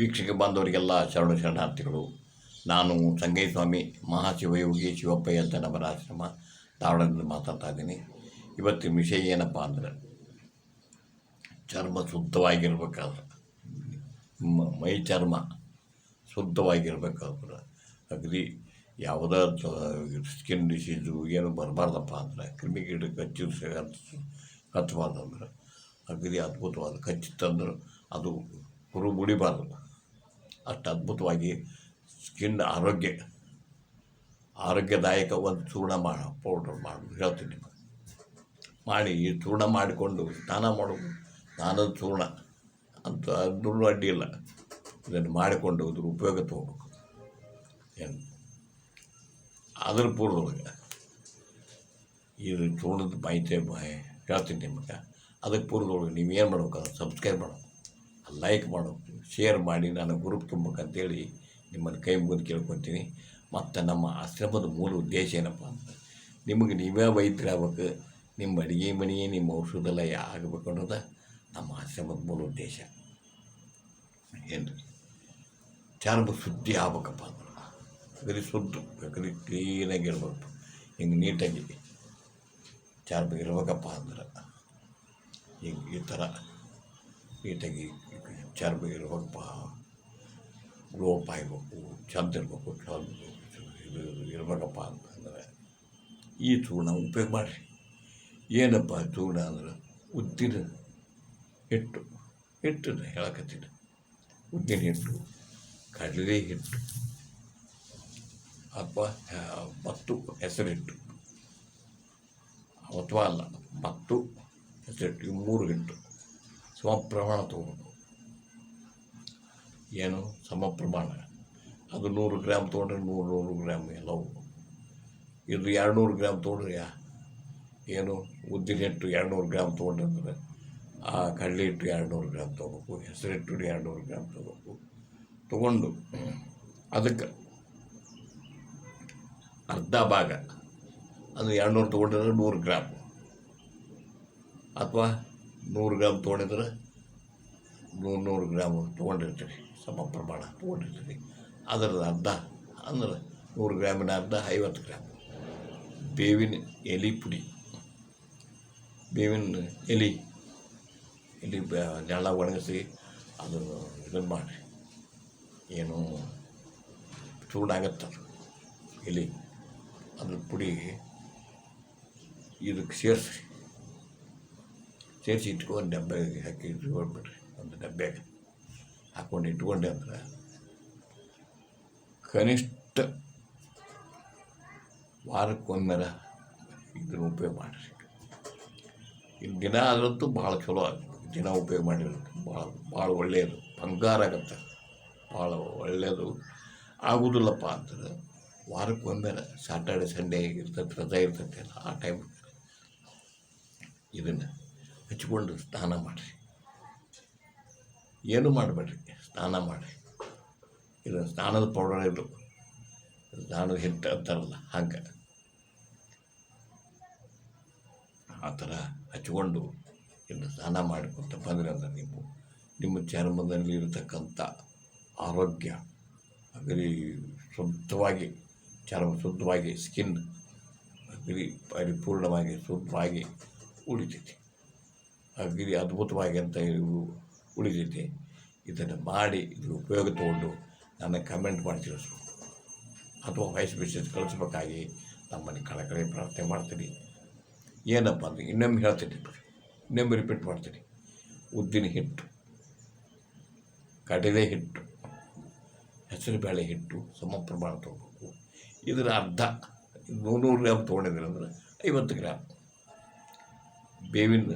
ವೀಕ್ಷಕ ಬಾಂಧವರಿಗೆಲ್ಲ ಶರಣ ಶರಣಾರ್ಥಿಗಳು, ನಾನು ಸಂಗಯ್ಯಸ್ವಾಮಿ ಮಹಾಶಿವಯೋಗಿ ಶಿವಪ್ಪಯ್ಯ ಅಂತ ನಮ್ಮ ಆಶ್ರಮ ಧಾರವಾಡದಿಂದ ಮಾತಾಡ್ತಾ ಇದ್ದೀನಿ. ಇವತ್ತಿನ ವಿಷಯ ಏನಪ್ಪ ಅಂದ್ರೆ, ಚರ್ಮ ಶುದ್ಧವಾಗಿರ್ಬೇಕಾದ್ರೆ, ಮ- ಚರ್ಮ ಶುದ್ಧವಾಗಿರ್ಬೇಕಾದ್ರೆ ಅಗದಿ ಯಾವುದೇ ಸ್ಕಿನ್ ಡಿಸೀಸು ಏನು ಬರಬಾರ್ದಪ್ಪ ಅಂದ್ರೆ ಕ್ರಿಮಿಕೀಟ ಕಚ್ಚಿ ಕಚ್ಚಬಾರ್ದು ಅಂದ್ರೆ ಅಗದಿ ಅದ್ಭುತವಾದ ಕಚ್ಚಿತ್ತಂದ್ರೆ ಅದು ಹುರು ಮುಡಿಬಾರ್ದು ಅಷ್ಟು ಅದ್ಭುತವಾಗಿ ಸ್ಕಿನ್ ಆರೋಗ್ಯ, ಆರೋಗ್ಯದಾಯಕ ಒಂದು ಚೂರ್ಣ ಮಾಡಿ ಪೌಡ್ರ್ ಮಾಡಿ, ಹೇಳ್ತೀನಿ ನಿಮಗೆ. ಮಾಡಿ, ಈ ಚೂರ್ಣ ಮಾಡಿಕೊಂಡು ಸ್ನಾನ ಮಾಡೋದು ಸ್ನಾನದ ಚೂರ್ಣ ಅಂತ ಅದನ್ನು ಅಡ್ಡಿ ಇಲ್ಲ. ಇದನ್ನು ಮಾಡಿಕೊಂಡು ಇದ್ರ ಉಪಯೋಗ ತೊಗೋಬೇಕು. ಏನು? ಅದ್ರ ಪೂರ್ವದೊಳಗೆ ಇದು ಚೂರ್ಣದ ಮಾಹಿತಿ ಹೇಳ್ತೀನಿ ನಿಮಗೆ. ಅದಕ್ಕೆ ಪೂರ್ವದೊಳಗೆ ನೀವು ಏನು ಮಾಡ್ಬೇಕು ಅದನ್ನು ಸಬ್ಸ್ಕ್ರೈಬ್ ಮಾಡಬೇಕು. ಲೈಕ್ ಮಾಡು ಶೇರ್ ಮಾಡಿ, ನನ್ನ ಗ್ರೂಪ್ ತುಂಬಬೇಕಂತೇಳಿ ನಿಮ್ಮನ್ನು ಕೈ ಮುಗಿದು ಕೇಳ್ಕೊತೀನಿ. ಮತ್ತು ನಮ್ಮ ಆಶ್ರಮದ ಮೂಲ ಉದ್ದೇಶ ಏನಪ್ಪ ಅಂತ ನಿಮಗೆ ನೀವೇ ವೈದ್ಯರಾಗಬೇಕು ನಿಮ್ಮ ಅಡುಗೆ ಮನೆ, ನಿಮ್ಮ ಔಷಧಾಲಯ ಆಗಬೇಕು ಅನ್ನೋದು ನಮ್ಮ ಆಶ್ರಮದ ಮೂಲ ಉದ್ದೇಶ. ಏನು ಚರ್ಮ ಶುದ್ಧಿ ಆಗ್ಬೇಕಪ್ಪ ಅಂದ್ರೆ ಅಗದಿ ಶುದ್ಧ ಅಗದಿ ಕ್ಲೀನಾಗಿ ಇರ್ಬೇಕು, ಹಿಂಗೆ ನೀಟಾಗಿ ಚರ್ಮ ಇರ್ಬೇಕಪ್ಪ ಅಂದ್ರೆ, ಹಿಂಗೆ ಈ ಥರ ನೀಟಾಗಿ ಚರ್ಮ ಲೋಪ ಇರಬೇಕು ಚಂದ ಇರಬೇಕು ಚಂದ ಇದು ಇರ್ಬೇಕಪ್ಪ ಅಂತಂದ್ರೆ ಈ ಚೂರ್ಣ ಉಪಯೋಗ ಮಾಡಿರಿ. ಏನಪ್ಪ ಚೂರ್ಣ ಅಂದ್ರೆ, ಉದ್ದಿನ ಹಿಟ್ಟು, ಹಿಟ್ಟನ್ನು ಹೇಳಕತ್ತೀನಿ. ಉದ್ದಿನ ಹಿಟ್ಟು, ಕಡಲೆ ಹಿಟ್ಟು, ಅಥವಾ ಮತ್ತು ಹೆಸರಿಟ್ಟು. ಅಥವಾ ಅಲ್ಲ ಮತ್ತು ಹೆಸರಿಟ್ಟು ಇವು ಮೂರು ಹಿಟ್ಟು. ಸ್ವಪ್ರಮಾಣ ಪ್ರಮಾಣ ತೊಗೋಬೇಕು ಏನು ಸಮ ಪ್ರಮಾಣ. ಅದು ನೂರು ಗ್ರಾಮ್ ತೊಗೊಂಡ್ರೆ ನೂರು ನೂರು ಗ್ರಾಮ್ ಎಲ್ಲವು. ಇದು ಎರಡು ನೂರು ಗ್ರಾಮ್ ತೊಗೊಂಡ್ರೆ ಏನು ಉದ್ದಿನ ಹಿಟ್ಟು ಎರಡು ನೂರು ಗ್ರಾಮ್ ತೊಗೊಂಡ್ರೆ ಆ ಕಡಲೆ ಹಿಟ್ಟು ಎರಡು ನೂರು ಗ್ರಾಮ್ ತೊಗೋಬೇಕು ಹೆಸರಿಟ್ಟು ಎರಡು ನೂರು ಗ್ರಾಮ್ ತೊಗೋಬೇಕು. ತೊಗೊಂಡು ಅದಕ್ಕೆ ಅರ್ಧ ಭಾಗ, ಅದು ಎರಡು ನೂರು ತೊಗೊಂಡಿದ್ರೆ ನೂರು ಗ್ರಾಮ್. ಅಥವಾ ನೂರು ಗ್ರಾಮ್ ತೊಗೊಂಡಿದ್ರೆ ನೂರು ನೂರು ಗ್ರಾಮು ತೊಗೊಂಡಿರ್ತೀರಿ ಸಮ ಪ್ರಮಾಣ ತೊಗೊಂಡಿರ್ತೀರಿ ಅದರ ಅರ್ಧ ಅಂದ್ರೆ ನೂರು ಗ್ರಾಮಿನ ಅರ್ಧ ಐವತ್ತು ಗ್ರಾಮ್. ಬೇವಿನ ಎಲೆ ಪುಡಿ. ಬೇವಿನ ಎಲೆ ಎಲೆ ನೆಲ ಒಣಗಿಸಿ ಅದನ್ನು ಇದನ್ನು ಮಾಡಿ. ಏನು ಚೂಡಾಗತ್ತೆ ಅದು ಎಲೆ. ಅದ್ರ ಪುಡಿ ಇದಕ್ಕೆ ಸೇರಿಸಿ. ಸೇರಿಸಿ ಇಟ್ಕೊಂಡು ಡಬ್ಬೆಗೆ ಹಾಕಿ ಇಟ್ಕೊಂಡ್ಬಿಡ್ರಿ ಒಂದು ಡಬ್ಬೆಗೆ ಹಾಕ್ಕೊಂಡು ಇಟ್ಕೊಂಡೆ ಅಂದ್ರೆ ಕನಿಷ್ಠ ವಾರಕ್ಕೊಂದರ ಇದನ್ನು ಉಪಯೋಗ ಮಾಡಿರಿ. ಇನ್ನು ದಿನ ಆದ್ರಂತೂ ಭಾಳ ಚಲೋ ದಿನ ಉಪಯೋಗ ಮಾಡಿರೋದು ಭಾಳ ಭಾಳ ಒಳ್ಳೆಯದು ಬಂಗಾರ ಆಗತ್ತೆ. ಭಾಳ ಒಳ್ಳೆಯದು ಆಗುವುದಿಲ್ಲಪ್ಪ ಅಂದ್ರೆ ವಾರಕ್ಕೊಂದರ ಸ್ಯಾಟರ್ಡೆ ಸಂಡೇ ಇರ್ತೈತೆ, ರಜೆ ಇರ್ತೈತೆ ಆ ಟೈಮ್ ಇದನ್ನು ಹಚ್ಕೊಂಡು ಸ್ನಾನ ಮಾಡಿರಿ. ಏನು ಮಾಡಬೇಡ್ರಿ? ಸ್ನಾನ ಮಾಡಿರಿ. ಇದು ಸ್ನಾನದ ಪೌಡರ್ ಇದು ಸ್ನಾನದ ಹಿಟ್ಟು ಅಂತಾರಲ್ಲ, ಹಂಗೆ. ಆ ಥರ ಹಚ್ಕೊಂಡು ಇನ್ನು ಸ್ನಾನ ಮಾಡ್ಕೊತ ಬಂದರೆ ಅಂದರೆ ನೀವು, ನಿಮ್ಮ ಚರ್ಮದಲ್ಲಿ ಇರತಕ್ಕಂಥ ಆರೋಗ್ಯ ಅಗ್ರಿ ಶುದ್ಧವಾಗಿ, ಚರ್ಮ ಶುದ್ಧವಾಗಿ, ಸ್ಕಿನ್ ಅಗ್ರಿ ಪರಿಪೂರ್ಣವಾಗಿ ಶುದ್ಧವಾಗಿ ಉಳಿತೈತಿ. ಅಗ್ರಿ ಅದ್ಭುತವಾಗಿ ಅಂತ ಇವು ಉಳಿತೈತಿ ಇದನ್ನು ಮಾಡಿ, ಇದ್ರ ಉಪಯೋಗ ತಗೊಂಡು ನನ್ನ ಕಮೆಂಟ್ ಮಾಡಿ ತಿಳಿಸ್ಬೇಕು. ಅಥವಾ ವಾಯ್ಸ್ ಮೆಸೇಜ್ ಕಳಿಸ್ಬೇಕಾಗಿ ನಮ್ಮನ್ನು ಕಳಕಳಿ ಪ್ರಾರ್ಥನೆ ಮಾಡ್ತೀನಿ. ಏನಪ್ಪ ಅಂದರೆ ಇನ್ನೊಮ್ಮೆ ಹೇಳ್ತೀನಿ ಇನ್ನೊಮ್ಮೆ ರಿಪೀಟ್ ಮಾಡ್ತೀನಿ. ಉದ್ದಿನ ಹಿಟ್ಟು, ಕಡಲೆ ಹಿಟ್ಟು ಹೆಸರುಬೇಳೆ ಹಿಟ್ಟು ಸಮ ಪ್ರಮಾಣ ತೊಗೋಬೇಕು. ಇದರ ಅರ್ಧ ನೂರು ಗ್ರಾಮ್ ತೊಗೊಂಡಿದ್ರೆ ಅಂದ್ರೆ ಐವತ್ತು ಗ್ರಾಮ್. ಬೇವಿನ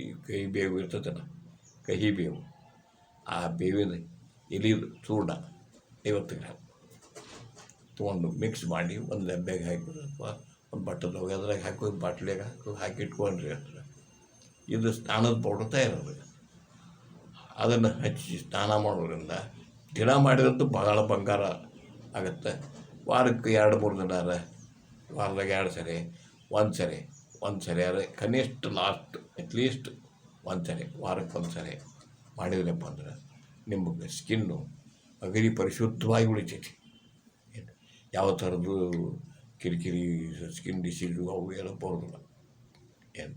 ಈ ಕೈ ಬೇವು ಇರ್ತದಲ್ಲ ಕಹಿ ಬೇವು ಆ ಬೇವಿನ ಎಲೆದು ಚೂರ್ಣ ಐವತ್ತು ಗ್ರಾಮ್ ತೊಗೊಂಡು ಮಿಕ್ಸ್ ಮಾಡಿ ಒಂದು ಲೆಬ್ಬೆಗೆ ಹಾಕಿ ಅಥವಾ ಒಂದು ಬಟ್ಟದಾಗ ಅದ್ರಾಗ ಹಾಕಿ ಬಾಟ್ಲಿಯಾಗ ಹಾಕಿ ಹಾಕಿ ಇಟ್ಕೊಂಡ್ರಿ ಅಂದ್ರೆ ಇದು ಸ್ನಾನದ ಪೌಡರ್ ತಯಾರದು. ಅದನ್ನು ಹಚ್ಚಿ ಸ್ನಾನ ಮಾಡೋದ್ರಿಂದ ದಿನ ಮಾಡಿದಂತೂ ಬಹಳ ಬಂಗಾರ ಆಗುತ್ತೆ. ವಾರಕ್ಕೆ ಎರಡು, ಮೂರು ದಿನ ವಾರದಾಗ ಎರಡು ಸರಿ, ಒಂದು ಸರಿ ಒಂದು ಸರಿ ಆದರೆ ಕನಿಷ್ಠ ಲಾಸ್ಟ್ ಅಟ್ಲೀಸ್ಟ್ ಒಂದು ಸರಿ ವಾರಕ್ಕೆ ಒಂದು ಸರಿ ಮಾಡಿದ್ರಪ್ಪ ಅಂದ್ರೆ ನಿಮಗೆ ಸ್ಕಿನ್ನು ಅಗದಿ ಪರಿಶುದ್ಧವಾಗಿ ಉಳಿತೈತಿ. ಯಾವ ಥರದ್ದು ಕಿರಿಕಿರಿ ಸ್ಕಿನ್ ಡಿಸೀಸು ಅವು ಎಲ್ಲ ಬರೋದಿಲ್ಲ. ಏನು?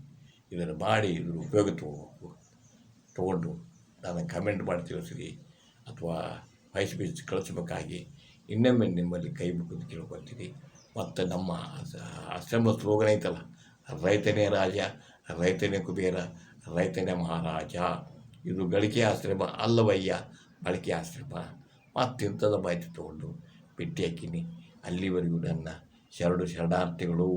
ಇದನ್ನು ಮಾಡಿ ಇದ್ರ ಉಪಯೋಗ ತಗೋಬೇಕು ತೊಗೊಂಡು ನಾನು ಕಮೆಂಟ್ ಮಾಡಿ ತಿಳಿಸ್ರಿ ಅಥವಾ ವಾಯ್ಸ್ ಬೀಚ್ ಕಳಿಸ್ಬೇಕಾಗಿ ಇನ್ನೊಮ್ಮೆ ನಿಮ್ಮಲ್ಲಿ ಕೈ ಮುಗಿದು ಕೇಳ್ಕೊಳ್ತೀನಿ ಮತ್ತು ನಮ್ಮ ಆಶ್ರಮ ಸ್ಲೋಗನ್ ಐತಲ್ಲ, ರೈತನೇ ರಾಜ, ರೈತನೇ ಕುಬೇರ ರೈತನೇ ಮಹಾರಾಜ, ಇದು ಗಳಿಕೆ ಆಶ್ರಮ ಅಲ್ಲವಯ್ಯ ಬಳಕೆ ಆಶ್ರಮ. ಮತ್ತಿಂಥದ ಮಾಹಿತಿ ತಗೊಂಡು ಭೇಟಿ ಹಾಕಿನಿ. ಅಲ್ಲಿವರೆಗೂ ನನ್ನ ಶರಡು ಶರಣಾರ್ಥಿಗಳು.